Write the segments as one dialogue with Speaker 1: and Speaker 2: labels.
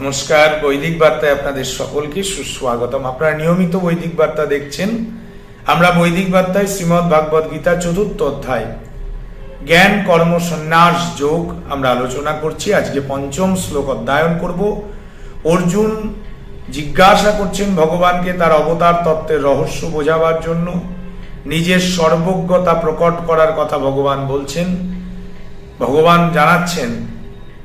Speaker 1: নমস্কার, বৈদিক বার্তায় আপনাদের সকলকে সুস্বাগতম। আপনারা নিয়মিত বৈদিক বার্তা দেখছেন। আমরা বৈদিক বার্তায় শ্রীমৎ ভাগবত গীতা চতুর্থ অধ্যায়, জ্ঞান, কর্ম, সন্ন্যাস, যোগ আমরা আলোচনা করছি। আজকে পঞ্চম শ্লোক অধ্যয়ন করব। অর্জুন জিজ্ঞাসা করছেন ভগবানকে তার অবতার তত্ত্বের রহস্য বোঝাবার জন্য। নিজের সর্বজ্ঞতা প্রকট করার কথা ভগবান বলছেন। ভগবান জানাচ্ছেন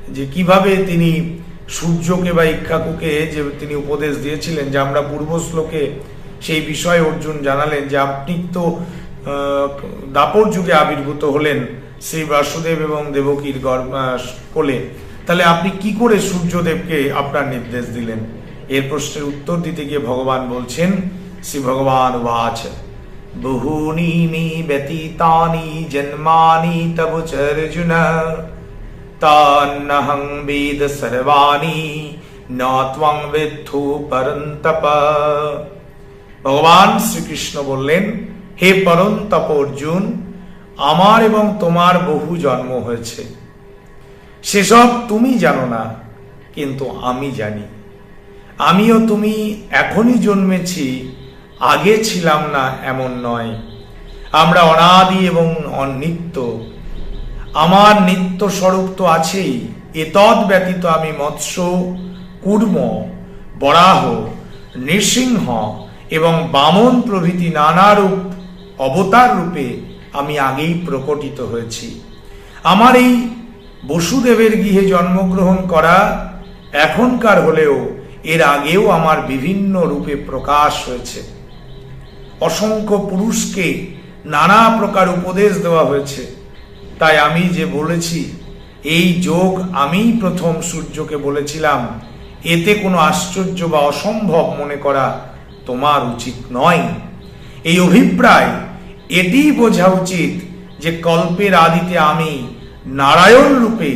Speaker 1: যে কীভাবে তিনি সূর্যকে বা ইক্ষাকুকে যে তিনি উপদেশ দিয়েছিলেন, যে আমরা পূর্ব শ্লোকে সেই বিষয়ে অর্জুন জানালেন যে আপনি তো দাপর যুগে আবির্ভূত হলেন শ্রী বাসুদেব এবং দেবকীর কোলে। তাহলে আপনি কি করে সূর্যদেবকে আপনার নির্দেশ দিলেন? এর প্রশ্নের উত্তর দিতে গিয়ে ভগবান বলছেন, শ্রী ভগবান বাচ বহুনি মে ব্যতীতানি জন্মানি তব চ তান্নহং বেদ সর্বাণি ন বিদ্ধু পরন্তপ ভগবান শ্রীকৃষ্ণ বললেন হে পরন্তপ অর্জুন আমার এবং তোমার বহু জন্ম হয়েছে। সেসব তুমি জানো না, কিন্তু আমি জানি। আমিও তুমি এখনই জন্মেছি, আগে ছিলাম না এমন নয়। আমরা অনাদি এবং অনিত্য আমার নিত্য স্বরূপ তো আছেই এতদ ব্যতীত আমি মৎস্য, কুর্ম, বরাহ, নৃসিংহ এবং বামন প্রভৃতি নানা রূপ অবতার রূপে আমি আগেই প্রকটিত হয়েছি। আমার এই বসুদেবের গৃহে জন্মগ্রহণ করা এখনকার হলেও এর আগেও আমার বিভিন্ন রূপে প্রকাশ হয়েছে। অসংখ্য পুরুষকে নানা প্রকার উপদেশ দেওয়া হয়েছে। তাই আমি যে বলেছি, এই যোগ আমিই প্রথম সূর্যকে বলেছিলাম। এতে কোনো আশ্চর্য বা অসম্ভব মনে করা তোমার উচিত নয়। এই অভিপ্রায় এটি বোঝা উচিত যে কল্পের আদিতে আমি নারায়ণ রূপে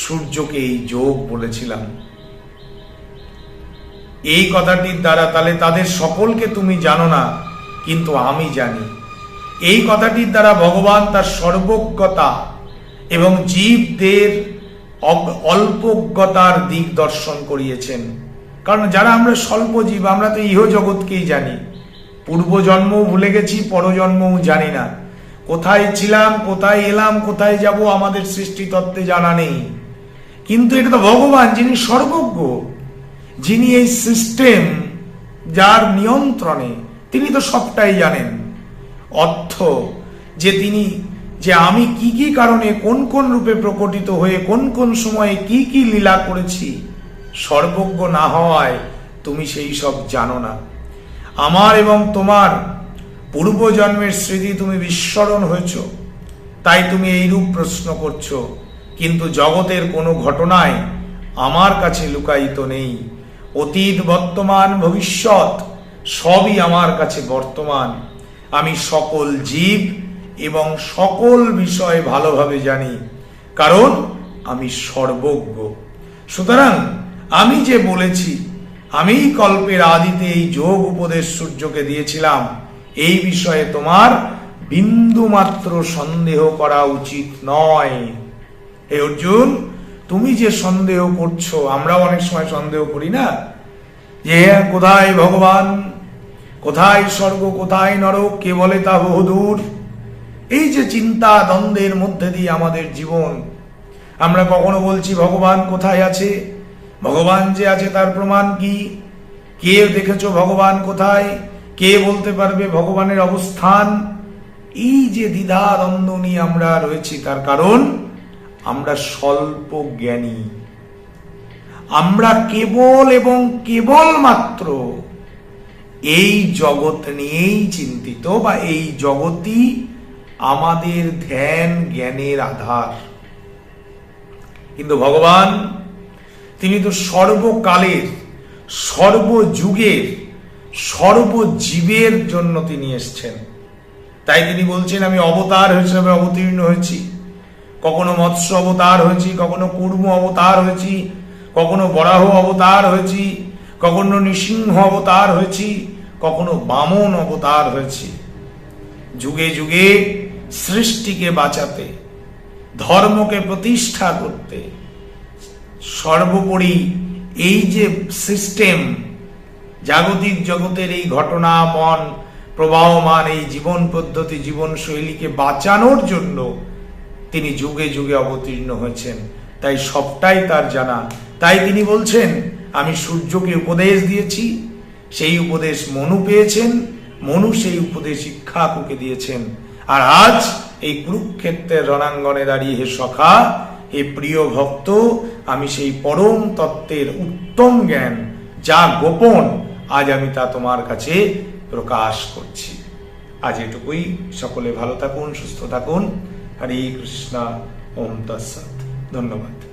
Speaker 1: সূর্যকে এই যোগ বলেছিলাম। এই কথাটির দ্বারা তাহলে তাদের সকলকে তুমি জানো না, কিন্তু আমি জানি। এই কথাটির দ্বারা ভগবান তার সর্বজ্ঞতা এবং জীবদের অল্পজ্ঞতার দিক দর্শন করিয়েছেন। কারণ যারা আমরা স্বল্প জীব আমরা তো ইহ জগৎকেই জানি। পূর্বজন্মও ভুলে গেছি, পরজন্মও জানি না। কোথায় ছিলাম, কোথায় এলাম, কোথায় যাব আমাদের সৃষ্টি তত্ত্বে জানা নেই। কিন্তু এটা তো ভগবান, যিনি সর্বজ্ঞ, যিনি এই সিস্টেম যার নিয়ন্ত্রণে, তিনি তো সবটাই জানেন। অর্থ। যে তিনি, যে আমি কি কি কারণে কোন কোন রূপে প্রকটিত হয়ে কোন কোন সময়ে কি কি লীলা করেছি, সর্বজ্ঞ না হওয়ায় তুমি সেই সব জানো না। আমার এবং তোমার পূর্বজন্মের স্মৃতি তুমি বিস্মরণ হয়েছ। তাই তুমি এই রূপ প্রশ্ন করছ, কিন্তু জগতের কোনো ঘটনায় আমার কাছে লুকায়িত নেই। অতীত, বর্তমান, ভবিষ্যৎ সবই আমার কাছে বর্তমান। আমি সকল জীব এবং সকল বিষয় ভালোভাবে জানি, কারণ আমি সর্বজ্ঞ। সুতরাং আমি যে বলেছি আমি কল্পের আদিতে এই যোগ উপদেশ সূর্যকে দিয়েছিলাম, এই বিষয়ে তোমার বিন্দু মাত্র সন্দেহ করা উচিত নয়। হে অর্জুন, তুমি যে সন্দেহ করছ, আমরাও অনেক সময় সন্দেহ করি না? যে কোথায় ভগবান কোথায় স্বর্গ, কোথায় নরক, কে বলে তা বহুদূর? এই যে চিন্তা দ্বন্দ্বের মধ্যে দিয়ে আমাদের জীবন, আমরা কখনো বলছি ভগবান কোথায় আছে? ভগবান যে আছে তার প্রমাণ কি? কে দেখেছ ভগবান কোথায়? কে বলতে পারবে ভগবানের অবস্থান? এই যে দ্বিধা দ্বন্দ্ব নিয়ে আমরা রয়েছি, তার কারণ আমরা স্বল্প জ্ঞানী। আমরা কেবল এবং কেবল মাত্র এই জগৎ নিয়েই চিন্তিত বা এই জগৎই আমাদের ধ্যান, জ্ঞানের আধার। কিন্তু ভগবান, তিনি তো সর্বকালের, সর্বযুগের, সর্বজীবের জন্য তিনি এসছেন। তাই তিনি বলছেন, আমি অবতার হিসেবে অবতীর্ণ হয়েছি। কখনো মৎস্য অবতার হয়েছি, কখনো কুর্ম অবতার হয়েছি, কখনো বরাহ অবতার হয়েছি, কখনো নৃসিংহ অবতার হয়েছি কখনো বামন অবতার হয়েছি। যুগে যুগে সৃষ্টিকে বাঁচাতে, ধর্মকে প্রতিষ্ঠা করতে, সর্বোপরি এই যে সিস্টেম জাগতিক জগতের এই ঘটনা মন প্রবাহমান এই জীবন পদ্ধতি, জীবন শৈলীকে বাঁচানোর জন্য তিনি যুগে যুগে অবতীর্ণ হয়েছেন। তাই সবটাই তার জানা। তাই তিনি বলছেন, আমি সূর্যকে উপদেশ দিয়েছি সেই উপদেশ মনু পেয়েছেন, মনু সেই উপদেশ শিক্ষাকুকে দিয়েছেন। আর আজ এই কুরুক্ষেত্রের রণাঙ্গনে দাঁড়িয়ে হে সখা, হে প্রিয় ভক্ত, আমি সেই পরম তত্ত্বের উত্তম জ্ঞান, যা গোপন, আজ আমি তা তোমার কাছে প্রকাশ করছি। আজ এটুকুই। সকলে ভালো থাকুন, সুস্থ থাকুন। হরে কৃষ্ণ। ওম তৎসৎ। ধন্যবাদ।